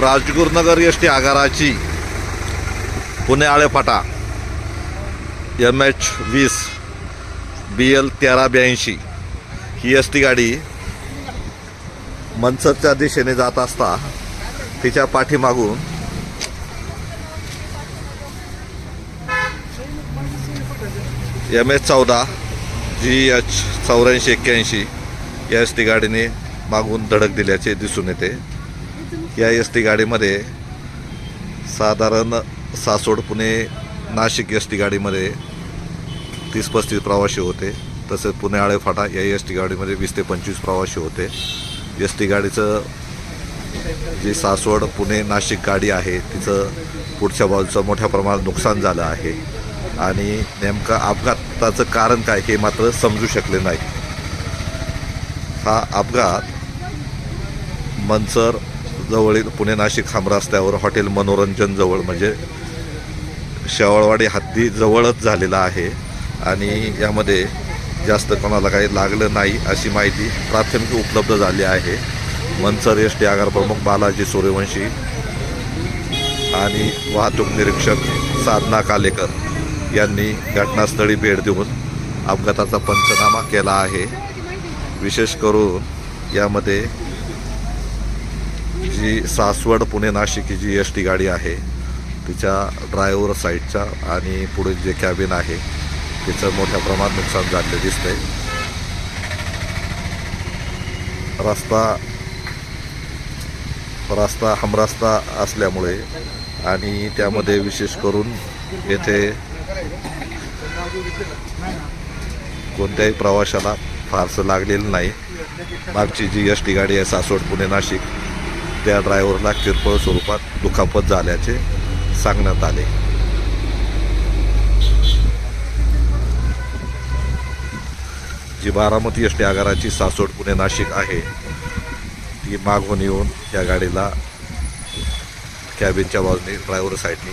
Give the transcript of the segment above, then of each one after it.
Rajgurunagar S T आगाराची Pune Alephata M H वीस B L तेरा ब्याऐंशी ही एस टी गाडी मनसरच्या दिशेने जात असता तिच्या पाठीमागून एम एच चौदा जी एच चौऱ्याऐंशी एक्क्याऐंशी या एस टी गाडीने मागून धडक दिल्याचे दिसून येते. या एस टी गाडीमध्ये साधारण सासोड पुणे नाशिक एस टी गाडीमध्ये तीस पस्तीस प्रवासी होते. तसेच पुणे आळेफाटा या एस टी गाडीमध्ये वीस ते पंचवीस प्रवासी होते. एस टी गाडीचं जी सासवड पुणे नाशिक गाडी आहे तिचं पुढच्या बाजूचं मोठ्या प्रमाणात नुकसान झालं आहे. आणि नेमकं अपघाताचं कारण काय हे मात्र समजू शकले नाही. हा अपघात मनसर जवळील पुणे नाशिक खांब रस्त्यावर हॉटेल मनोरंजन जवळ म्हणजे शेवाळवाडी हद्दी जवळच झालेला आहे. आणि यामध्ये जास्त कोणाला काही लागलं नाही अशी माहिती प्राथमिक उपलब्ध झाली आहे. मनसर एस टी प्रमुख बालाजी सूर्यवंशी आणि वाहतूक निरीक्षक साधना कालेकर यांनी घटनास्थळी भेट देऊन अपघाताचा पंचनामा केला आहे. विशेष करून यामध्ये जी सासवड पुणे नाशिक ही जी एस टी गाडी आहे तिच्या ड्रायव्हर साईडच्या आणि पुढे जे कॅबिन आहे तिचं मोठ्या प्रमाणात नुकसान झालेलं दिसतंय. रस्ता रस्ता हमरस्ता असल्यामुळे आणि त्यामध्ये विशेष करून येथे कोणत्याही प्रवाशाला फारसं लागलेलं नाही. मागची जी एस टी गाडी आहे सासवड पुणे नाशिक त्या ड्रायव्हरला किरकोळ स्वरूपात दुखापत झाल्याचे सांगण्यात आले. जी बारामती एस टी आगाराची सासवड पुणे नाशिक आहे ती मागून येऊन या गाडीला कॅबिनच्या बाजूने ड्रायव्हर साईडने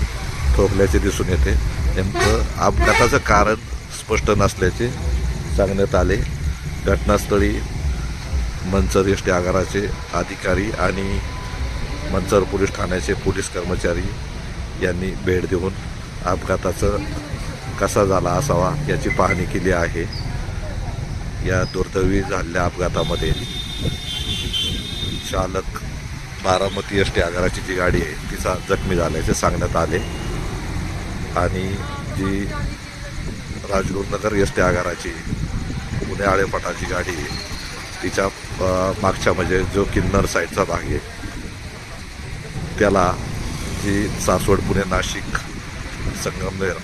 ठोकल्याचे दिसून येते. नेमकं अपघाताचं कारण स्पष्ट नसल्याचे सांगण्यात आले. घटनास्थळी मंचर एस टी आगाराचे अधिकारी आणि मंचर पोलीस ठाण्याचे पोलीस कर्मचारी यांनी भेट देऊन अपघाताचं कसा झाला असावा याची पाहणी केली आहे. या दुर्दैवी झालेल्या अपघातामध्ये चालक बारामती एस टी आगाराची जी गाडी आहे तिचा जखमी झाल्याचे सांगण्यात आले. आणि जी राजगुरुनगर एस टी आगाराची पुणे आळेपटाची गाडी आहे तिच्या मागच्या म्हणजे जो किन्नर साईडचा भाग आहे. त्याला जी सासवड पुणे नाशिक संगमनेर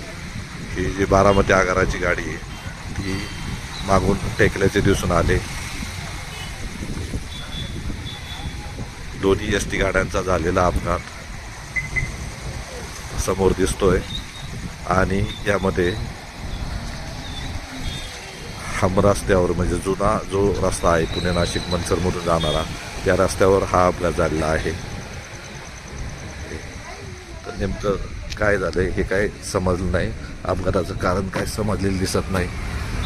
ही जी बारामती आगाराची गाडी आहे ती मागून टेकल्याचे दिसून आले. दोन्ही एस टी गाड्यांचा झालेला अपघात समोर दिसतोय आणि यामध्ये हम रस्त्यावर म्हणजे जुना जो रस्ता आहे पुणे नाशिक मनसरमधून जाणारा त्या रस्त्यावर हा अपघात झालेला आहे. नेमकं काय झालं हे काय समजलं नाही. अपघाताचं कारण काय समजलेलं दिसत नाही.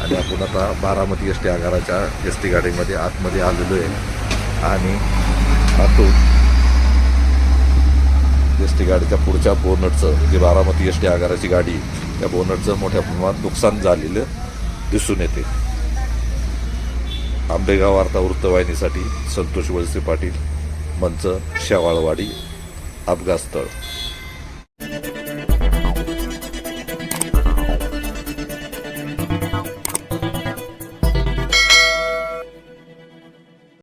आणि आपण आता बारामती एस टी आगाराच्या एस टी गाडीमध्ये आतमध्ये आलेलो आहे. आणि आतून एस टी गाडीच्या पुढच्या बोनटचं जे बारामती एस टी आगाराची गाडी त्या बोनटचं मोठ्या प्रमाणात नुकसान झालेलं दिसून येते. आंबेगाव वार्ता वृत्तवाहिनीसाठी संतोष वळसे पाटील मंच शेवाळवाडी अपघात स्थळ